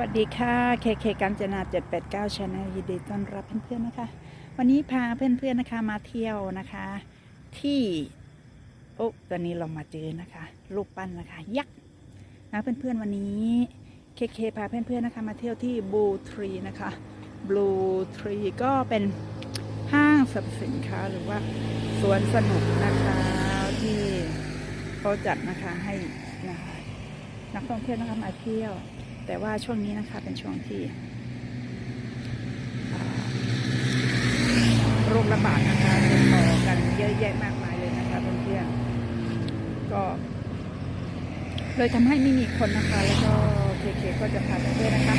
วัสดีค่ะเคเคกัญจนา 789 Channel ยินดีต้อนรับเพื่อนๆนะคะ วันนี้พาเพื่อนๆนะคะมาเที่ยวนะคะ ที่โอ้ตอนนี้เรามาเจอนะคะ รูปปั้นนะคะ ยักษ์นะเพื่อนๆวันนี้เคเคพาเพื่อนๆนะคะมาเที่ยวที่บูทรีนะคะบลูทรีก็เป็นห้างสรรพสินค้าหรือว่าสวนสนุกนะคะที่เขาจัดนะคะให้นะคะนักท่องเที่ยวนะคะมาเที่ยว แต่ว่าช่วงนี้นะคะเป็นช่วงที่โรคระบาดนะคะติดต่อกันเยอะแยะมากมายเลยนะคะเพื่อนๆก็เลยทำให้ไม่มีคนนะคะ แล้วก็เคเคก็จะพาเพื่อนๆนะคะ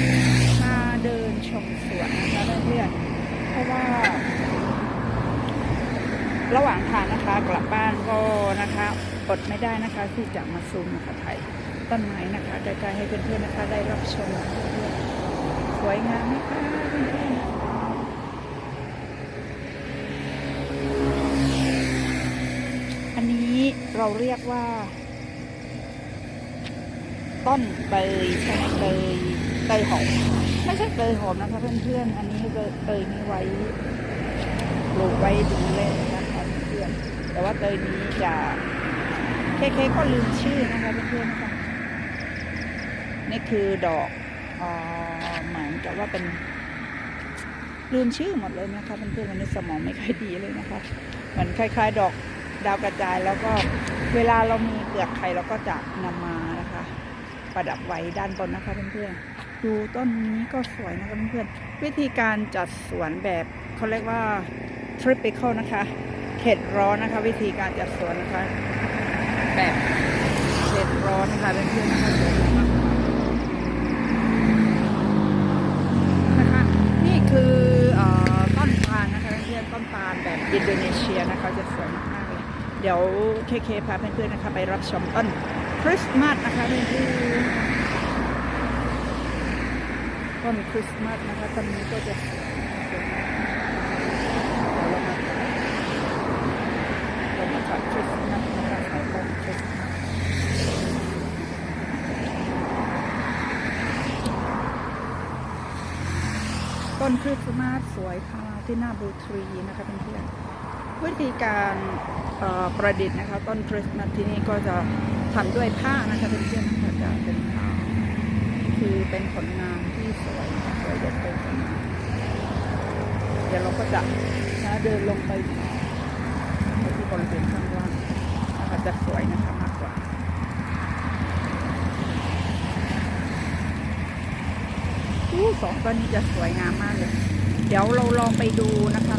มาเดินชมสวนนะคะเพื่อนๆเพราะว่า ระหว่างทางนะคะกลับบ้านก็นะคะอดไม่ได้นะคะที่จะมาซูมนะคะถ่าย ต้นไม้นะคะใกล้ๆให้เพื่อนๆนะคะ ได้รับชมเพื่อนๆสวยงามไหมคะเพื่อนๆอันนี้เราเรียกว่า ต้นเตยใช่ไหมเตยเตยหอมไม่ใช่เตยหอมนะคะเพื่อนๆ อันนี้เตยนี้ไว้ปลูกไว้ดูเล่นนะคะเพื่อนๆแต่ว่าเตยนี้จะเคเคก็ลืมชื่อนะคะเพื่อนๆนะคะ นี่คือดอกอเหมือนกับว่าเป็นลืมชื่อหมดเลยนะคะเพื่อนๆวันนี้สมองไม่ค่อยดีเลยนะคะเหมือนคล้าย ๆ ดอกดาวกระจายแล้วก็เวลาเรามีเปลือกไข่เราก็จะนำมานะคะ ประดับไว้ด้านบนนะคะเพื่อนๆดูต้นนี้ก็สวยนะคะเพื่อนๆวิธีการจัดสวนแบบเขาเรียกว่า tropical นะคะ เขตร้อนนะคะ วิธีการจัดสวนนะคะ แบบเขตร้อนนะคะเพื่อนๆนะคะ นี่คือเอ่อต้นตาลนะคะเพื่อนๆต้นตาลแบบอินโดนีเซียนะคะจะสวยมากๆ เดี๋ยวเคเคพาเพื่อนๆนะคะไปรับชมต้นคริสต์มาสนะคะเพื่อนๆต้นคริสต์มาสนะคะต้นนี้ก็จะเดี๋ยวเรามาเรามาจัดคริสต์มาสนะคะใส่ต้นคริสต์มาสต้นคริสต์มาสสวยค่ะที่หน้าบูทรีนะคะเพื่อนๆ วิธีการประดิษฐ์นะคะต้นคริสต์มาสที่นี่ก็จะทำด้วยผ้านะคะเพื่อนๆนะคะจะเป็นผ้าคือเป็นผลงานที่สวยสวยเด็ดเป็นสวยงามเดี๋ยวเราก็จะนะเดินลงไปไปที่บริเวณข้างล่างนะคะจะสวยนะคะมากกว่าอู้สองต้นนี้จะสวยงามมากเลย เดี๋ยวเราลองไปดูนะคะ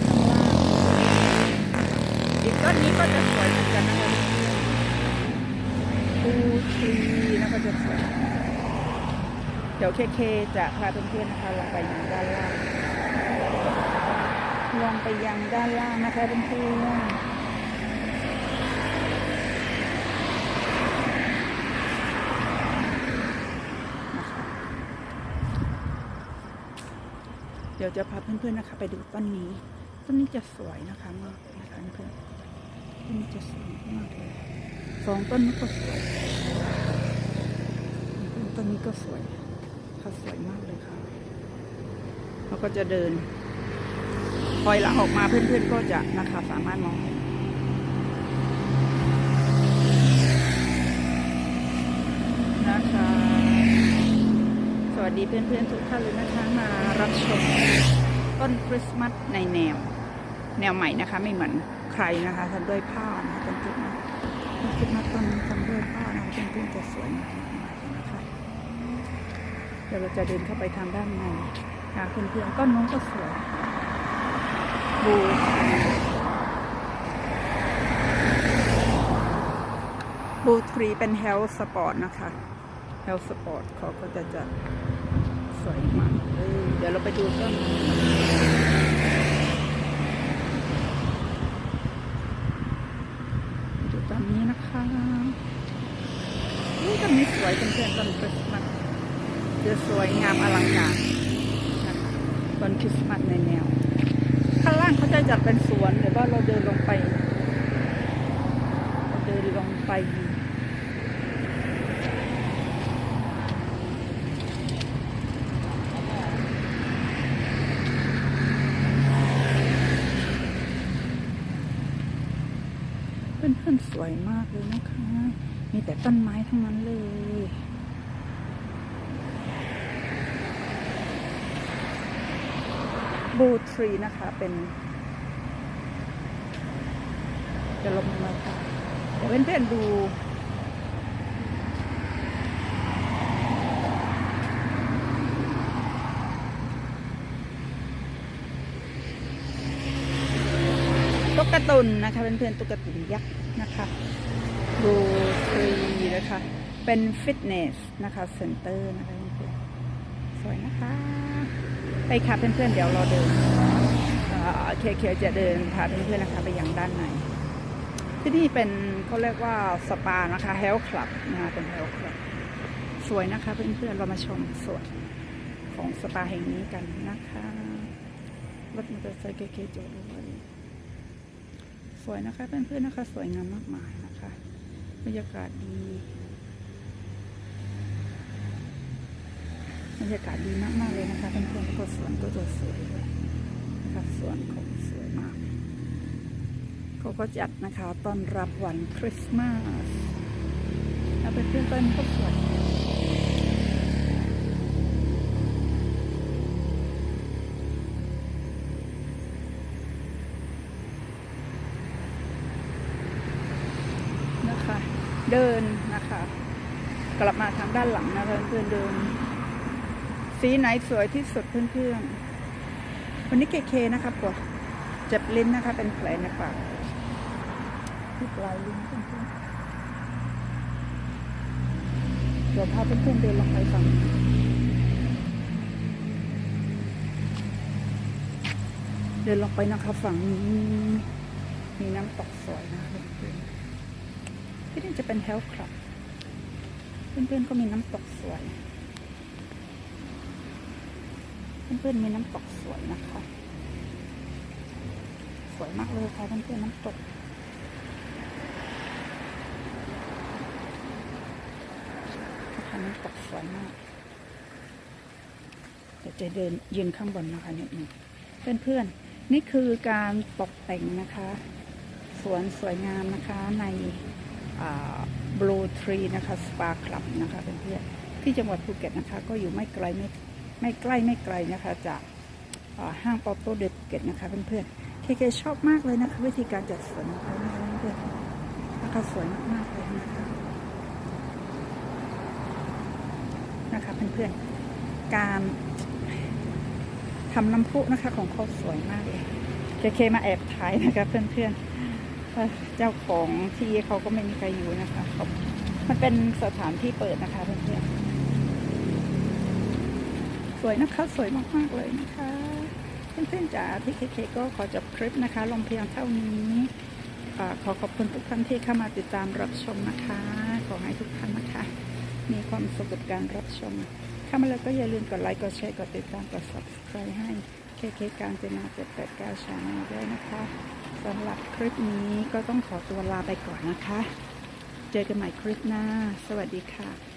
ต้นนี้ก็จะสวยเหมือนกันนะคะปูชีนะคะจะสวย เดี๋ยวเคเคจะพาเพื่อนๆนะคะลงไปยังด้านล่าง ลงไปยังด้านล่างนะคะเพื่อนๆเดี๋ยวจะพาเพื่อนๆนะคะ ไปดูต้นนี้ ต้นนี้จะสวยนะคะมากนะคะเพื่อน ต้นนี้จะสวยมากเลยสองต้นนี้ก็สวยต้นนี้ก็สวยค่ะสวยมากเลยค่ะเราก็จะเดินปล่อยหลังออกมาเพื่อนๆก็จะนะคะสามารถมองเห็นนะคะ สวัสดีเพื่อนๆทุกท่านเลยนะคะมารับชมต้นคริสต์มาสในแนว แนวใหม่นะคะไม่เหมือน ใครนะคะทำด้วยผ้านะคะเพื่อนๆนะต้นคริสต์มาสต้นนี้ทำด้วยผ้านะคะเพื่อนจะสวยมากเลยนะคะเดี๋ยวเราจะเดินเข้าไปทางด้านในนะคะเพื่อนๆต้นนู้นก็สวยบูบูทรีเป็นเฮลสปอร์ตนะคะเฮลสปอร์ตเขาก็จะจะสวยมากเลยเดี๋ยวเราไปดูต้นนี้ดูต้ นะคะนี่ตอนนี้สวยเป็นเพื่อนๆตอนคริสต์มาสจะสวยงามอลังการนะคะตอนคริสต์มาสในแนว ข้างล่างเขาจะจัดเป็นสวนหรือว่าเราเดินลงไป เดินลงไป ส วยมากเลยนะคะ มีแต่ต้นไม้ทั้งนั้นเลย บูทรีนะคะเป็นเดี๋ยวลงมาค่ะเดี๋ยวเพื่อนๆดูตุ๊กตาตุนนะคะเพื่อนๆตุ๊กตาตุนยักษ์ นะคะดูฟรีนะคะ เป็นฟิตเนสนะคะเซ็นเตอร์นะคะเพื่อนๆสวยนะคะ ไปค่ะเพื่อนๆเดี๋ยวราเดินอ่าเคเคจะเดินพาเพื่อนๆนะคะ ไปยังด้านในที่นี่เป็นเขาเรียกว่าสปานะคะเฮลคลับนะคะเป็นเฮลคลับสวยนะคะเพื่อนๆเรามาชมสวนของสปาแห่งนี้กันนะคะรถมอเตอร์ไซค์เคเคจอดด้วย สวยนะคะเพื่อนๆนะคะ สวยงามมากมายนะคะบรรยากาศดีบรรยากาศดีมากๆเลยนะคะเพื่อนๆก็สวนก็จะสวยด้วยนะคะสวนของสวยมากเขาก็จัดนะคะต้อนรับวันคริสต์มาสแล้วเพื่อนๆก็สวย เดินนะคะ กลับมาทางด้านหลังนะคะเพื่อนๆเดิน สีไหนสวยที่สุดเพื่อนๆ วันนี้เคเคนะคะปวดเจ็บลิ้นนะคะ เป็นแผลในปากที่ปลายลิ้นเพื่อนๆเดี๋ยวพาเพื่อนๆเดินลงไปฝั่งเดินลงไปนะคะฝั่งนี้มีน้ำตกสวยนะคะเพื่อนๆ ที่นี่จะเป็นเฮลท์คลับ เพื่อนๆก็มีน้ำตกสวย เพื่อนๆมีน้ำตกสวยนะคะ สวยมากเลยค่ะเพื่อนๆน้ำตกนะคะน้ำตกสวยมากเดี๋ยวจะเดินยืนข้างบนนะคะนิดนึ่งเพื่อนๆนี่คือการตกแต่งนะคะ สวนสวยงามนะคะใน บลูทรีนะคะสปาคลับนะคะเพื่อนๆที่จังหวัดภูเก็ตนะคะ ก็อยู่ไม่ไกลไม่ไม่ใกล้ไม่ไกลนะคะ จากห้างปอโต้เดภูเก็ตนะคะเพื่อนๆเคเคชอบมากเลยนะคะ วิธีการจัดสวนของเขานะคะเพื่อนๆนะคะสวยมากๆเลยนะคะนะคะเพื่อนๆการทำน้ำพุนะคะของเขาสวยมากเลยเคเคมาแอบถ่ายนะคะเพื่อนๆ เจ้าของที่เขาก็ไม่มีใครอยู่นะคะเขามันเป็นสถานที่เปิดนะคะเพื่อนๆสวยนะคะสวยมากๆเลยนะคะเพื่อนๆจ๋าที่เคเคก็ขอจบคลิปนะคะ ลงเพียงเท่านี้ขอขอบคุณทุกท่านที่เข้ามาติดตามรับชมนะคะ ขอให้ทุกท่านนะคะ มีความสุขกับการรับชมเข้ามาแล้วก็อย่าลืมกดไลค์กดแชร์กดติดตามกด subscribe ให้เคเคการเจนา789ชาแนลด้วยนะคะ สำหรับคลิปนี้ก็ต้องขอตัวลาไปก่อนนะคะ เจอกันใหม่คลิปหน้า สวัสดีค่ะ